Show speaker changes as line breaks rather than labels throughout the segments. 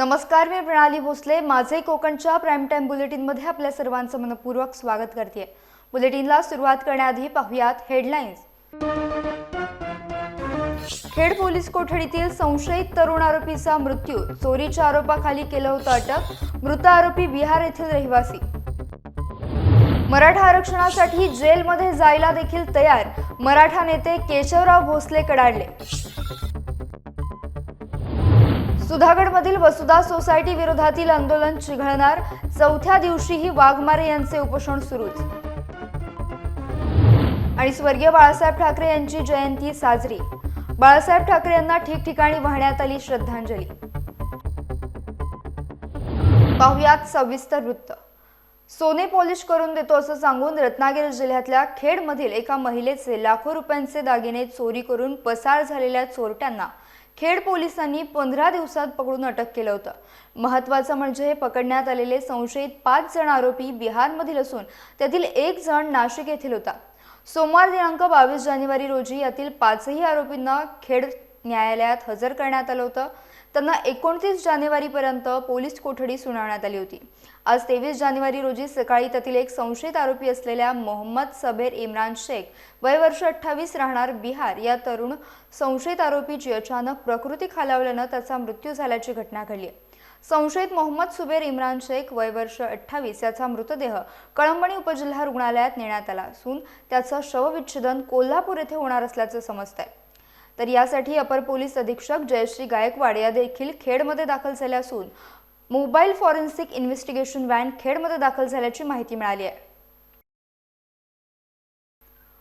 नमस्कार मी प्रणाली भोसले. माझे कोकणच्या प्राईम टाईम बुलेटिनमध्ये आपल्या सर्वांचं मनपूर्वक स्वागत करते बुलेटिनला सुरुवात करण्याआधी पाहुयात हेडलाईन्स खेड पोलीस कोठडीतील संशयित तरुण आरोपीचा मृत्यू. चोरीच्या आरोपाखाली केलं होतं अटक. मृत आरोपी बिहार येथील रहिवासी. मराठा आरक्षणासाठी जेलमध्ये जायला देखील तयार. मराठा नेते केशवराव भोसले कडाडले. सुधागडमधील वसुधा सोसायटी विरोधातील आंदोलन चिघळणार. चौथ्या दिवशीही वाघमारे यांचे उपोषण सुरूच. आणि स्वर्गीय बाळासाहेब ठाकरे यांची जयंती साजरी. बाळासाहेब ठाकरे यांना ठिकठिकाणी वाहण्यात आली श्रद्धांजली. पाहुयात सविस्तर वृत्त. सोने पॉलिश करून देतो असं सांगून रत्नागिरी जिल्ह्यातल्या खेडमधील एका महिलेचे लाखो रुपयांचे दागिने चोरी करून पसार झालेल्या चोरट्यांना खेड पोलिसांनी पंधरा दिवसात पकडून अटक केलं होतं. महत्वाचं म्हणजे हे पकडण्यात आलेले संशयित पाच जण आरोपी बिहारमधील असून त्यातील एक जण नाशिक येथील होता. सोमवार दिनांक बावीस जानेवारी रोजी यातील पाचही आरोपींना खेड न्यायालयात हजर करण्यात आलं होतं. त्यांना एकोणतीस जानेवारीपर्यंत पोलीस कोठडी सुनावण्यात आली होती. आज तेवीस जानेवारी रोजी सकाळी त्यातील एक संशयित आरोपी असलेल्या मोहम्मद सबेर इम्रान शेख वय वर्ष अठ्ठावीस राहणार बिहार या तरुण संशयित आरोपीची अचानक प्रकृती खालावल्यानं त्याचा मृत्यू झाल्याची घटना घडली संशयित मोहम्मद सुबेर इम्रान शेख वय वर्ष अठ्ठावीस याचा मृतदेह कळंबणी उपजिल्हा रुग्णालयात नेण्यात आला असून त्याचं शवविच्छेदन कोल्हापूर येथे होणार असल्याचं समजत आहे तर यासाठी अपर पोलीस अधीक्षक जयश्री गायकवाड या देखील खेडमध्ये दाखल झाल्या असून मोबाईल फॉरेन्सिक इन्व्हेस्टिगेशन व्हॅन खेडमध्ये दाखल झाल्याची माहिती मिळाली आहे.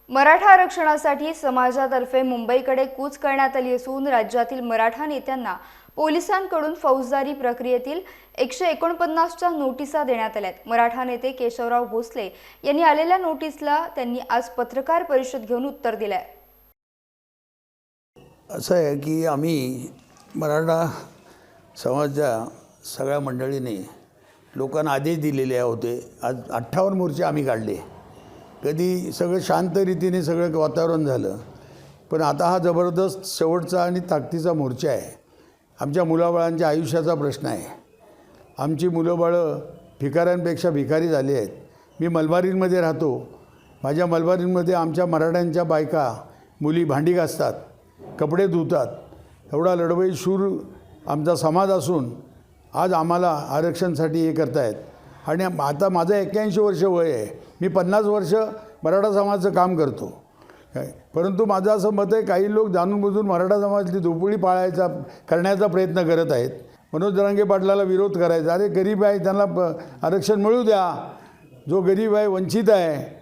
मराठा आरक्षणासाठी समाजातर्फे मुंबईकडे कूच करण्यात आली असून राज्यातील मराठा नेत्यांना पोलिसांकडून फौजदारी प्रक्रियेतील एकशे एकोणपन्नासच्या नोटिसा देण्यात आल्यात. मराठा नेते केशवराव भोसले यांनी आलेल्या नोटीसला त्यांनी आज पत्रकार परिषद घेऊन उत्तर दिलं आहे
असं आहे की आम्ही मराठा समाजाच्या सगळ्या मंडळीने लोकांना आदेश दिलेले होते. आज अठ्ठावन्न मोर्चे आम्ही काढले. कधी सगळं शांत रीतीने सगळं वातावरण झालं. पण आता हा जबरदस्त शेवटचा आणि ताकदीचा मोर्चा आहे. आमच्या मुलाबाळांच्या आयुष्याचा प्रश्न आहे. आमची मुलंबाळं भिकाऱ्यांपेक्षा भिकारी झाली आहेत. मी मलबारींमध्ये राहतो. माझ्या मलबारींमध्ये आमच्या मराठ्यांच्या बायका मुली भांडी घासतात. कपडे धुतात. एवढा लढवई शूर आमचा समाज असून आज आम्हाला आरक्षणसाठी हे करतायत. आणि आता माझं एक्क्याऐंशी वर्ष वय आहे. मी पन्नास वर्ष मराठा समाजाचं काम करतो. काय परंतु माझं असं मत आहे काही लोक जाणून बुजून मराठा समाजातली झोपडी पाळायचा करण्याचा प्रयत्न करत आहेत. मनोज जरांगे पाटलाला विरोध करायचा. अरे गरीब आहे त्यांना प आरक्षण मिळू द्या. जो गरीब आहे वंचित आहे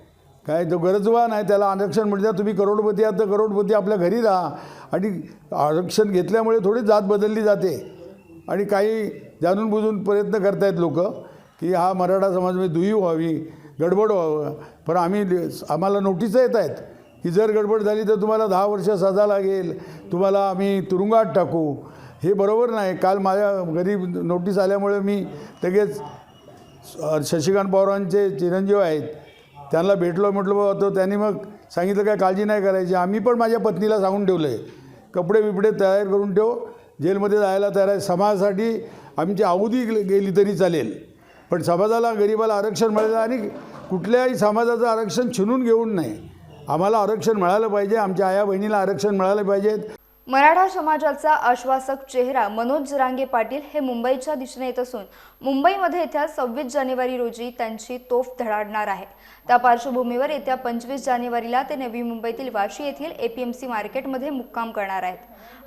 काय तो गरजवान आहे त्याला आरक्षण म्हणजे तुम्ही करोडपती आहात तर करोडपती आपल्या घरी राहा. आणि आरक्षण घेतल्यामुळे थोडी जात बदलली जाते. आणि काही जाणून बुजून प्रयत्न करतायत लोक की हा मराठा समाजामध्ये म्हणजे दुही व्हावी गडबड व्हावं. पण आम्ही आम्हाला नोटिसा येत आहेत की जर गडबड झाली तर तुम्हाला दहा वर्ष सजा लागेल तुम्हाला आम्ही तुरुंगात टाकू. हे बरोबर नाही. काल माझ्या घरी नोटीस आल्यामुळे मी लगेच शशिकांत पवारांचे चिरंजीव आहेत त्यांना भेटलो म्हटलं बाबा तो त्यांनी मग सांगितलं काय काळजी नाही करायची. आम्ही पण माझ्या पत्नीला सांगून ठेवलं आहे कपडे बिपडे तयार करून ठेव. जेलमध्ये जायला तयार आहे. समाजासाठी आमची अवधी गेली तरी चालेल. पण समाजाला गरिबाला आरक्षण मिळालं आणि कुठल्याही समाजाचं आरक्षण छिनून घेऊन नाही. आम्हाला आरक्षण मिळालं पाहिजे. आमच्या आया बहिणीला आरक्षण मिळालं पाहिजेत
मराठा समाजाचा आश्वासक चेहरा मनोज जरांगे पाटील हे मुंबईच्या दिशेने येत असून मुंबईमध्ये येत्या सव्वीस जानेवारी रोजी त्यांची तोफ धडाडणार आहे. त्या पार्श्वभूमीवर येत्या पंचवीस जानेवारीला ते नवी मुंबईतील वाशी येथील एपीएमसी मार्केटमध्ये मुक्काम करणार आहेत.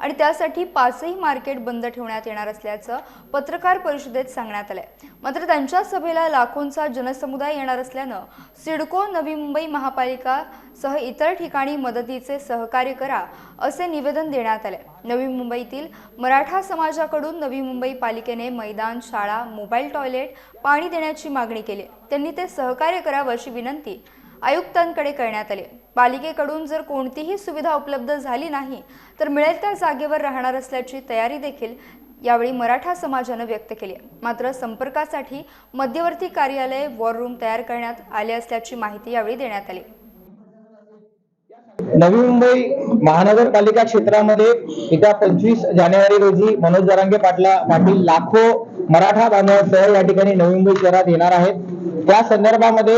आणि त्यासाठी पाचही मार्केट बंद ठेवण्यात येणार असल्याचं पत्रकार परिषदेत सांगण्यात आलंय. मात्र त्यांच्या सभेला लाखोंचा जनसमुदाय येणार असल्यानं सिडको नवी मुंबई महापालिका सह इतर ठिकाणी मदतीचे सहकार्य करा असे निवेदन देण्यात आले नवी मुंबईतील मराठा समाजाकडून नवी मुंबई पालिकेने मैदान शाळा मोबाईल टॉयलेट पाणी देण्याची मागणी केली. त्यांनी ते सहकार्य करावं अशी विनंती आयुक्तांकडे करण्यात आली. पालिकेकडून जर कोणतीही सुविधा उपलब्ध झाली नाही तर मिळेल त्या जागेवर राहणार असल्याची तयारी देखील यावेळी मराठा समाजानं व्यक्त केली. मात्र संपर्कासाठी मध्यवर्ती कार्यालय वॉर रूम तयार करण्यात आले असल्याची माहिती यावेळी देण्यात आली.
नवी मुंबई महानगरपालिका क्षेत्रामध्ये येत्या पंचवीस जानेवारी रोजी मनोज जरांगे पाटला पाटील लाखो मराठा बांधवांसह या ठिकाणी नवी मुंबई शहरात येणार आहेत. त्या संदर्भामध्ये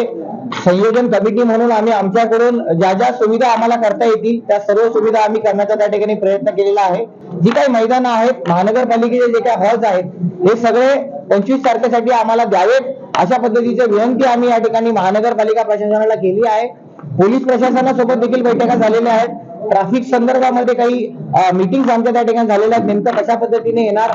संयोजन कमिटी म्हणून आम्ही आमच्याकडून ज्या ज्या सुविधा आम्हाला करता येतील त्या सर्व सुविधा आम्ही करण्याचा त्या ठिकाणी प्रयत्न केलेला आहे. जी काही मैदानं आहेत महानगरपालिकेचे जे काही हॉल्स आहेत हे सगळे पंचवीस तारखेसाठी आम्हाला द्यावेत. अशा पद्धतीची विनंती आम्ही या ठिकाणी महानगरपालिका प्रशासनाला केली आहे. पोलीस प्रशासनासोबत देखील बैठका झालेल्या आहेत. ट्रॅफिक संदर्भामध्ये काही मिटिंग आमच्या त्या ठिकाणी झालेल्या आहेत. नेमकं कशा पद्धतीने येणार?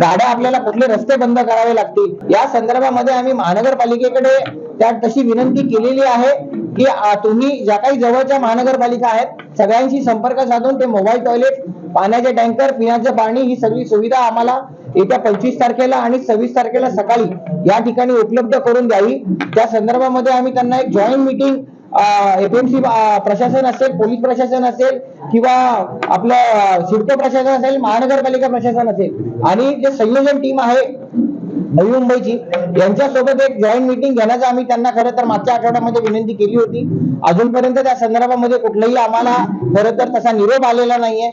गाड्या आपल्याला कुठले रस्ते बंद करावे लागतील? या संदर्भामध्ये आम्ही महानगरपालिकेकडे त्या तशी विनंती केलेली आहे की तुम्ही ज्या काही जवळच्या महानगरपालिका आहेत सगळ्यांशी संपर्क साधून ते मोबाईल टॉयलेट पाण्याचे टँकर पिण्याचं पाणी ही सगळी सुविधा आम्हाला येत्या पंचवीस तारखेला आणि सव्वीस तारखेला सकाळी या ठिकाणी उपलब्ध करून द्यावी. त्या संदर्भामध्ये आम्ही त्यांना एक जॉईंट मिटिंग एपीएमसी प्रशासन असेल पोलीस प्रशासन असेल किंवा आपलं अं, सिडको प्रशासन असेल महानगरपालिका प्रशासन असेल आणि जे संयोजन टीम आहे नवी मुंबईची यांच्यासोबत एक जॉईंट मिटिंग घेण्याचं आम्ही त्यांना खरं तर मागच्या आठवड्यामध्ये विनंती केली होती. अजूनपर्यंत त्या संदर्भामध्ये कुठलाही आम्हाला खरं तर तसा निरोप आलेला नाहीये.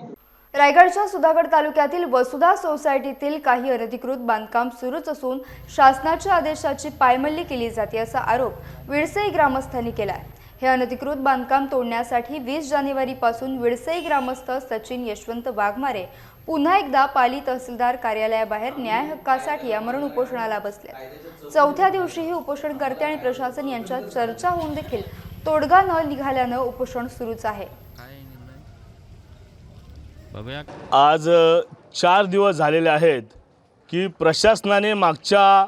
रायगडच्या सुधागड तालुक्यातील वसुधा सोसायटीतील काही अनधिकृत बांधकाम सुरूच असून शासनाच्या आदेशाची पायमल्ली केली जाते असा आरोप विडसई ग्रामस्थांनी केला आहे हे अनधिकृत बांधकाम तोडण्यासाठी वीस जानेवारीपासून विडसई ग्रामस्थ सचिन यशवंत वाघमारे पुन्हा एकदा पाली तहसीलदार कार्यालयाबाहेर न्याय हक्कासाठी आमरण उपोषणाला बसले. चौथ्या दिवशीही उपोषणकर्ते आणि प्रशासन यांच्यात चर्चा होऊन देखील तोडगा न निघाल्यानं उपोषण सुरूच आहे.
आज चार दिवस झालेले आहेत की प्रशासनाने मागच्या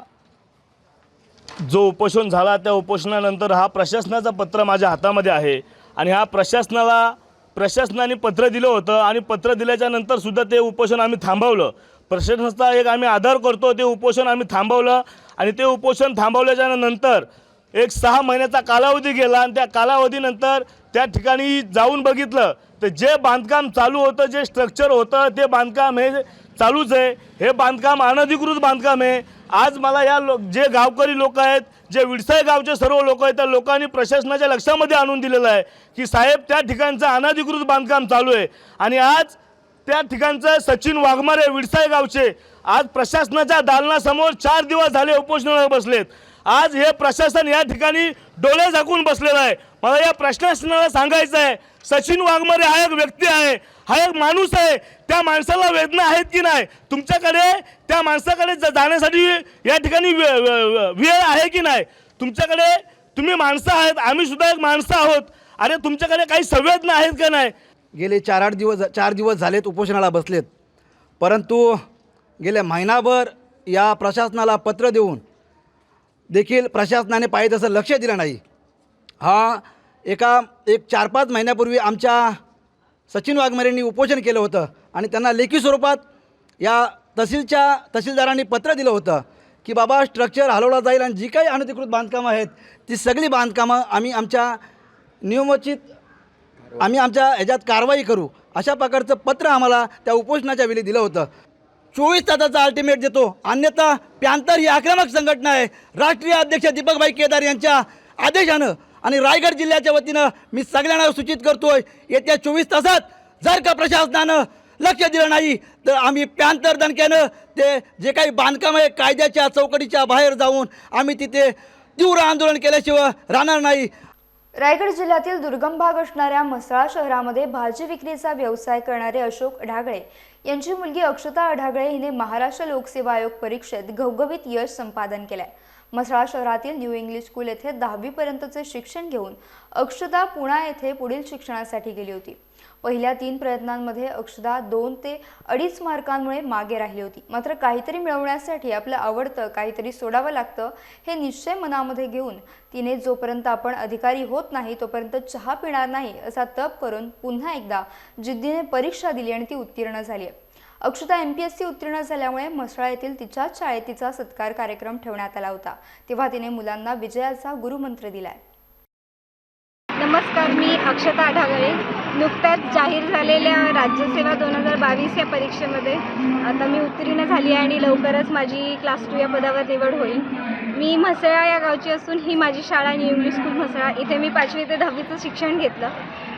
जो उपोषण झाला त्या उपोषणानंतर हा प्रशासनाचं पत्र माझ्या हातामध्ये आहे. आणि हा प्रशासनाला प्रशासनाने पत्र दिलं होतं आणि पत्र दिल्याच्या नंतरसुद्धा ते उपोषण आम्ही थांबवलं. प्रशासनाचा एक आम्ही आधार करतो ते उपोषण आम्ही थांबवलं आणि ते उपोषण थांबवल्याच्या नंतर एक सहा महिन्याचा कालावधी गेला आणि त्या कालावधीनंतर त्या ठिकाणी जाऊन बघितलं. तर जे बांधकाम चालू होतं जे स्ट्रक्चर होतं ते बांधकाम हे चालूच आहे. हे बांधकाम अनधिकृत बांधकाम आहे. आज मला या लो जे गावकरी लोक आहेत जे विडसाई गावचे सर्व लोक आहेत त्या लोकांनी प्रशासनाच्या लक्षामध्ये आणून दिलेलं आहे की साहेब त्या ठिकाणचं अनाधिकृत बांधकाम चालू आहे. आणि आज त्या ठिकाणचं सचिन वाघमारे विडसाई गावचे आज प्रशासनाच्या दालनासमोर चार दिवस झाले उपोषणाला बसलेत. आज हे प्रशासन या ठिकाणी डोळे झाकून बसलेलं आहे. मला या प्रशासनाला सांगायचं आहे सचिन वाघमारे हा एक व्यक्ती आहे हा एक माणूस आहे. त्या माणसाला वेदना आहेत की नाही? तुमच्याकडे त्या माणसाकडे ज- जाण्यासाठी या ठिकाणी वे- वेळ आहे की नाही? तुमच्याकडे तुम्ही माणसं आहेत आम्ही सुद्धा एक माणसं आहोत. अरे तुमच्याकडे काही संवेदना आहेत का नाही?
गेले चार आठ दिवस चार दिवस झालेत उपोषणाला बसलेत. परंतु गेल्या महिनाभर या प्रशासनाला पत्र देऊन देखील प्रशासनाने पाहिजे तसं लक्ष दिलं नाही. हा एका एक चार पाच महिन्यापूर्वी आमच्या सचिन वाघमारेंनी उपोषण केलं होतं आणि त्यांना लेखी स्वरूपात या तहसीलच्या तहसीलदारांनी पत्र दिलं होतं की बाबा स्ट्रक्चर हलवला जाईल आणि जी काही अनधिकृत बांधकामं आहेत ती सगळी बांधकामं आम्ही आमच्या नियमोचित आम्ही आमच्या ह्याच्यात कारवाई करू अशा प्रकारचं पत्र आम्हाला त्या उपोषणाच्या वेळी दिलं होतं. चोवीस तासाचा अल्टिमेट देतो. अन्यथा प्यांतर ही आक्रमक संघटना आहे. राष्ट्रीय अध्यक्ष दीपकभाई केदार यांच्या आदेशानं आणि रायगड जिल्ह्याच्या वतीनं मी सगळ्यांना सूचित करतोय येत्या चोवीस तासात जर का प्रशासनानं लक्ष दिलं नाही तर आम्ही पॅन्थर दणक्यानं ते जे काही बांधकाम आहे कायद्याच्या चौकटीच्या बाहेर जाऊन आम्ही तिथे तीव्र आंदोलन केल्याशिवाय राहणार नाही.
रायगड जिल्ह्यातील दुर्गम भाग असणाऱ्या म्हसळा शहरामध्ये भाजी विक्रीचा व्यवसाय करणारे अशोक अढागळे यांची मुलगी अक्षता अढागळे हिने महाराष्ट्र लोकसेवा आयोग परीक्षेत घवघवीत यश संपादन केलंय. म्हसळा शहरातील न्यू इंग्लिश स्कूल येथे दहावीपर्यंतचे शिक्षण घेऊन अक्षदा पुणा येथे पुढील शिक्षणासाठी गेली होती. पहिल्या तीन प्रयत्नांमध्ये अक्षदा दोन ते अडीच मार्कांमुळे मागे राहिली होती. मात्र काहीतरी मिळवण्यासाठी आपलं आवडतं काहीतरी सोडावं लागतं हे निश्चय मनामध्ये घेऊन तिने जोपर्यंत आपण अधिकारी होत नाही तोपर्यंत चहा पिणार नाही असा तप करून पुन्हा एकदा जिद्दीने परीक्षा दिली आणि ती उत्तीर्ण झाली आहे. Akshata M P S C उत्तीर्ण झाल्यामुळे म्हसळा येथील तिच्याच शाळेत तिचा सत्कार कार्यक्रम ठेवण्यात आला होता. तेव्हा तिने मुलांना विजयाचा गुरुमंत्र दिलाय.
नमस्कार मी अक्षता आढागळे. नुकत्याच जाहीर झालेल्या राज्यसेवा दोन हजार बावीस या परीक्षेमध्ये आता मी उत्तीर्ण झाली आहे आणि लवकरच माझी क्लास टू या पदावर निवड होईल. मी म्हसळा या गावची असून ही माझी शाळा न्यू इंग्लिश स्कूल म्हसळा. इथे मी पाचवी ते दहावीचं शिक्षण घेतलं.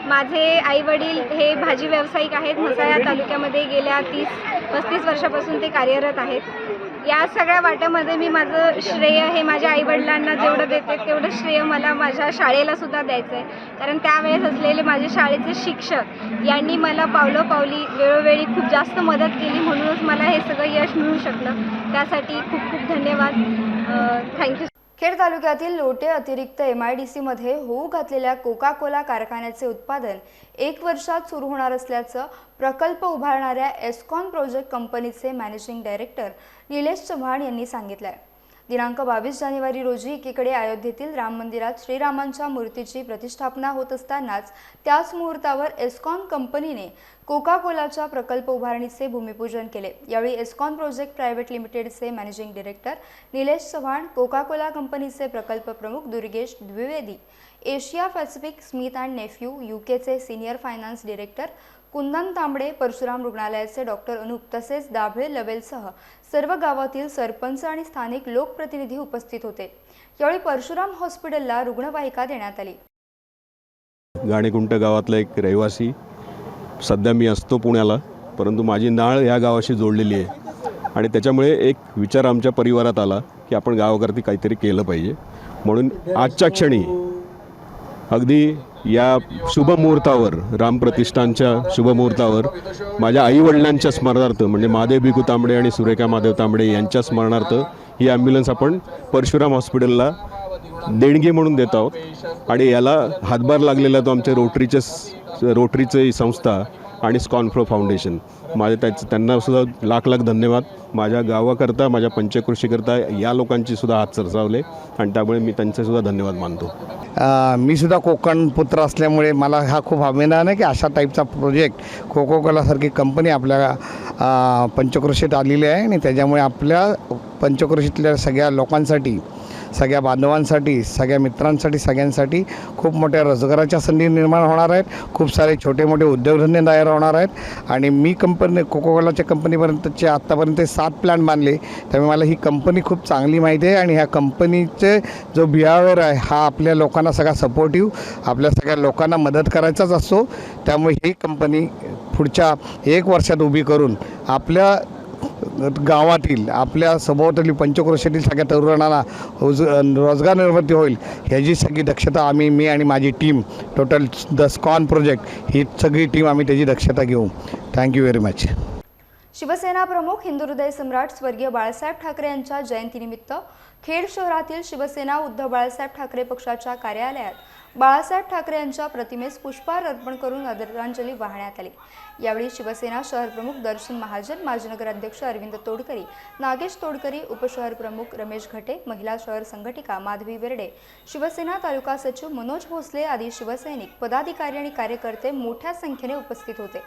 माझे आई वडील हे भाजी व्यावसायिक आहेत. मसाया तालुक्यामध्ये गेल्या तीस पस्तीस वर्षापासून ते कार्यरत आहेत. या सगळ्या वाट्यामध्ये मी माझं श्रेय हे माझ्या आईवडिलांना जेवढं देते तेवढं श्रेय मला माझ्या शाळेला सुद्धा द्यायचं आहे. कारण त्यावेळेस असलेले माझे शाळेचे शिक्षक यांनी मला पावलं पावली वेळोवेळी खूप जास्त मदत केली. म्हणूनच मला हे सगळं यश मिळू शकलं. त्यासाठी खूप खूप धन्यवाद. थँक्यू
खेड तालुक्यातील लोटे अतिरिक्त एम आय डी सीमध्ये होऊ घातलेल्या कोका कोला कारखान्याचे उत्पादन एक वर्षात सुरू होणार असल्याचं प्रकल्प उभारणाऱ्या एस्कॉन प्रोजेक्ट कंपनीचे मॅनेजिंग डायरेक्टर निलेश चव्हाण यांनी सांगितलं आहे दिनांक बावीस जानेवारी रोजी एकीकडे अयोध्येतील राम मंदिरात श्रीरामांच्या मूर्तीची प्रतिष्ठापना होत असतानाच त्याच मुहूर्तावर एस्कॉन कंपनीने कोका कोलाच्या प्रकल्प उभारणीचे भूमिपूजन केले. यावेळी एस्कॉन प्रोजेक्ट प्रायव्हेट लिमिटेडचे managing director Nilesh Chavan Coca Cola कंपनीचे प्रकल्प प्रमुख Durgesh Dwivedi Asia Pacific Smith and Nephew you Keche senior finance director Kundan Tambade Parshuram रुग्णालयाचे डॉक्टर अनुप तसेच दाभळे लवेलसह सर्व गावातील सरपंच आणि स्थानिक लोकप्रतिनिधी उपस्थित होते. यावेळी परशुराम हॉस्पिटलला रुग्णवाहिका देण्यात आली.
गाणेकुंट गावातला एक रहिवासी सध्या मी असतो पुण्याला परंतु माझी नाळ या गावाशी जोडलेली आहे. आणि त्याच्यामुळे एक विचार आमच्या परिवारात आला की आपण गावाकरती काहीतरी केलं पाहिजे. म्हणून आजच्या क्षणी अगदी या शुभमुहूर्तावर रामप्रतिष्ठानच्या शुभमुहूर्तावर माझ्या आईवडिलांच्या स्मरणार्थ म्हणजे महादेव भिकू तांबडे आणि सुरेखा महादेव तांबडे यांच्या स्मरणार्थ ही ॲम्ब्युलन्स आपण परशुराम हॉस्पिटलला देणगी म्हणून देत आहोत. आणि याला हातभार लागलेला तो आमच्या रोटरीचे रोटरीचे संस्था आणि स्कॉनफ्रो फाउंडेशन. माझे त्याच त्यांनासुद्धा लाख लाख धन्यवाद. माझ्या गावाकरता माझ्या पंचकृषीकरता या लोकांची सुद्धा हात सरसावले आणि त्यामुळे मी त्यांचेसुद्धा धन्यवाद मानतो.
मी सुद्धा कोकण पुत्र असल्यामुळे मला हा खूप अभिमान आहे की अशा टाईपचा प्रोजेक्ट कोकोकोलासारखी कंपनी आपल्या पंचकृषीत पंचक्रोशीत आलेली आहे आणि त्याच्यामुळे आपल्या पंचक्रोशीतल्या सगळ्या लोकांसाठी सगळ्या बांधवांसाठी सगळ्या मित्रांसाठी सगळ्यांसाठी खूप मोठ्या रोजगाराच्या संधी निर्माण होणार आहेत. खूप सारे छोटे मोठे उद्योगधंदे तयार होणार आहेत. आणि मी कंपनी कोको कोलाच्या कंपनीपर्यंतचे आत्तापर्यंत सात प्लॅन बांधले. त्यामुळे मला ही कंपनी खूप चांगली माहिती आहे आणि ह्या कंपनीचे जो बिहेवियर आहे हा आपल्या लोकांना सगळा सपोर्टिव्ह आपल्या सगळ्या लोकांना मदत करायचाच असतो. त्यामुळे ही कंपनी पुढच्या एक वर्षात उभी करून आपल्या गावातील आपल्या सभोवताली पंचक्रोशातील सगळ्या तरुणांना रोज रोजगार निर्मिती होईल ह्याची सगळी दक्षता आम्ही मी आणि माझी team total the Escon project ही सगळी टीम आम्ही त्याची दक्षता घेऊ. थँक्यू व्हेरी मच
शिवसेना प्रमुख हिंदू हृदय सम्राट स्वर्गीय बाळासाहेब ठाकरे यांच्या जयंतीनिमित्त खेड शहरातील शिवसेना उद्धव बाळासाहेब ठाकरे पक्षाच्या कार्यालयात बाळासाहेब ठाकरे यांच्या प्रतिमेस पुष्पहार अर्पण करून आदरांजली वाहण्यात आली. यावेळी शिवसेना शहर प्रमुख दर्शन महाजन माजी नगराध्यक्ष अरविंद तोडकरी नागेश तोडकरी उपशहर प्रमुख रमेश घटे महिला शहर संघटिका माधवी बेर्डे शिवसेना तालुका सचिव मनोज भोसले आदी शिवसैनिक पदाधिकारी आणि कार्यकर्ते मोठ्या संख्येने उपस्थित होते.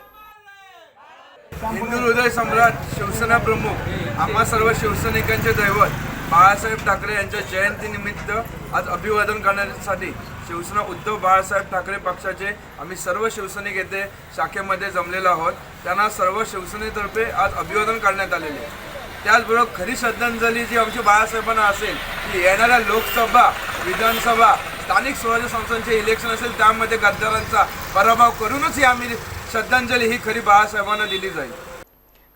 हिंदू हृदय सम्राट शिवसेना प्रमुख आम्हा सर्व शिवसैनिकांचे दैवत बाळासाहेब ठाकरे यांच्या जयंतीनिमित्त आज अभिवादन करण्यासाठी शिवसेना उद्धव बाळासाहेब ठाकरे पक्षाचे आम्ही सर्व शिवसैनिक येथे शाखेमध्ये जमलेलो आहोत. त्यांना सर्व शिवसेनेतर्फे आज अभिवादन करण्यात आलेले आहे. त्याचबरोबर खरी श्रद्धांजली जी आमची बाळासाहेबांना असेल की येणाऱ्या लोकसभा विधानसभा स्थानिक स्वराज्य संस्थांचे इलेक्शन असेल त्यामध्ये गद्दारांचा पराभव करूनच ही आम्ही श्रद्धांजली ही खरी बाळासाहेबांना दिली जाईल.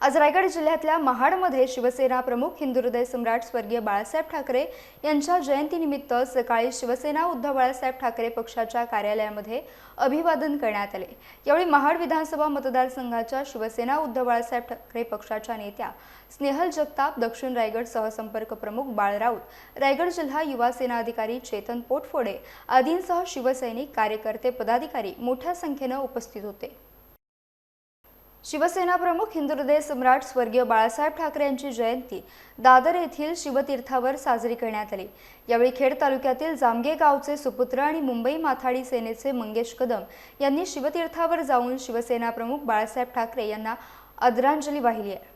आज रायगड जिल्ह्यातल्या महाडमध्ये शिवसेना प्रमुख हिंदू हृदय सम्राट स्वर्गीय बाळासाहेब ठाकरे यांच्या जयंतीनिमित्त सकाळी शिवसेना उद्धव बाळासाहेब ठाकरे पक्षाच्या कार्यालयामध्ये अभिवादन करण्यात आले. यावेळी महाड विधानसभा मतदारसंघाच्या शिवसेना उद्धव बाळासाहेब ठाकरे पक्षाच्या नेत्या स्नेहल जगताप दक्षिण रायगड सहसंपर्क प्रमुख बाळ राऊत रायगड जिल्हा युवा सेना अधिकारी चेतन पोटफोडे आदींसह शिवसैनिक कार्यकर्ते पदाधिकारी मोठ्या संख्येनं उपस्थित होते. शिवसेना प्रमुख हिंदुहृदय सम्राट स्वर्गीय बाळासाहेब ठाकरे यांची जयंती दादर येथील शिवतीर्थावर साजरी करण्यात आली. यावेळी खेड तालुक्यातील जामगे गावचे सुपुत्र आणि मुंबई माथाडी सेनेचे मंगेश कदम यांनी शिवतीर्थावर जाऊन शिवसेना प्रमुख बाळासाहेब ठाकरे यांना आदरांजली वाहिली आहे.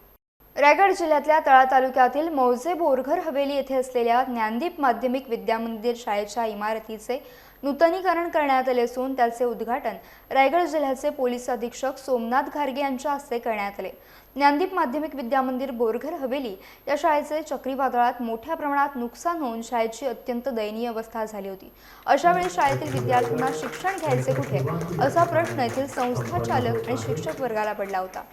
रायगड जिल्ह्यातल्या तळा तालुक्यातील मौजे बोरघर हवेली येथे असलेल्या ज्ञानदीप माध्यमिक विद्यामंदिर शाळेच्या इमारतीचे नूतनीकरण करण्यात आले असून त्याचे उद्घाटन रायगड जिल्ह्याचे पोलीस अधीक्षक सोमनाथ घारगे यांच्या हस्ते करण्यात आले. ज्ञानदीप माध्यमिक विद्यामंदिर बोरघर हवेली या शाळेचे चक्रीवादळात मोठ्या प्रमाणात नुकसान होऊन शाळेची अत्यंत दयनीय अवस्था झाली होती. अशा वेळी शाळेतील विद्यार्थ्यांना शिक्षण घ्यायचे कुठे? असा प्रश्न येथील संस्था चालक आणि शिक्षक वर्गाला पडला होता.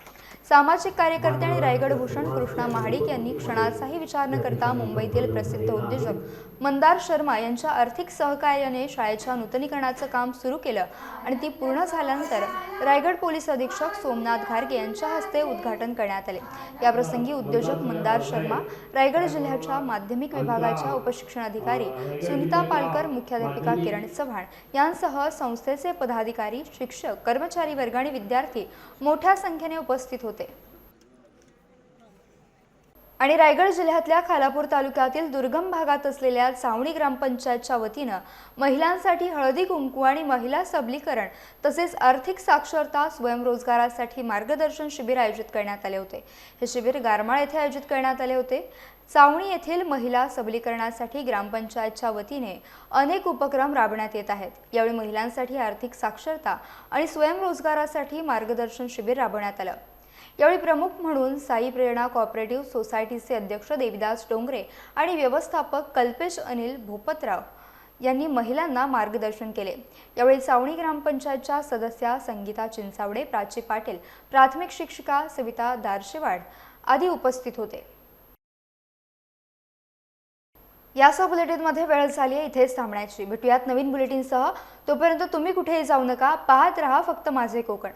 सामाजिक कार्यकर्ते आणि रायगड भूषण कृष्णा महाडिक यांनी क्षणाचाही विचार न करता मुंबईतील प्रसिद्ध उद्योजक मंदार शर्मा यांच्या आर्थिक सहकार्याने शाळेच्या नूतनीकरणाचं काम सुरू केलं आणि ती पूर्ण झाल्यानंतर रायगड पोलीस अधीक्षक सोमनाथ घारगे यांच्या हस्ते उद्घाटन करण्यात आले. याप्रसंगी उद्योजक मंदार शर्मा रायगड जिल्ह्याच्या माध्यमिक विभागाच्या उपशिक्षणाधिकारी सुनीता पालकर मुख्याध्यापिका किरण चव्हाण यांसह संस्थेचे पदाधिकारी शिक्षक कर्मचारी वर्ग आणि विद्यार्थी मोठ्या संख्येने उपस्थित होते. आणि रायगड जिल्ह्यातल्या खालापूर तालुक्यातील दुर्गम भागात असलेल्या चावणी ग्रामपंचायतच्या वतीनं महिलांसाठी हळदी कुंकू आणि महिला सबलीकरण तसेच आर्थिक साक्षरता स्वयंरोजगारासाठी मार्गदर्शन शिबिर आयोजित करण्यात आले होते. हे शिबिर गारमाळ येथे आयोजित करण्यात आले होते. चावणी येथील महिला सबलीकरणासाठी ग्रामपंचायतच्या वतीने अनेक उपक्रम राबवण्यात येत आहेत. यावेळी महिलांसाठी आर्थिक साक्षरता आणि स्वयंरोजगारासाठी मार्गदर्शन शिबिर राबवण्यात आलं. यावेळी प्रमुख म्हणून साई प्रेरणा कॉपरेटिव्ह सोसायटीचे अध्यक्ष देविदास डोंगरे आणि व्यवस्थापक कल्पेश अनिल भोपतराव यांनी महिलांना मार्गदर्शन केले. यावेळी चावणी ग्रामपंचायतच्या सदस्या संगीता चिंचावडे प्राची पाटील प्राथमिक शिक्षिका सविता दारशेवाड आदी उपस्थित होते. यासह बुलेटिनमध्ये वेळ झाली आहे इथेच थांबण्याची. भेटूयात नवीन बुलेटिनसह. तोपर्यंत तुम्ही कुठेही जाऊ नका पाहत रहा फक्त माझे कोकण.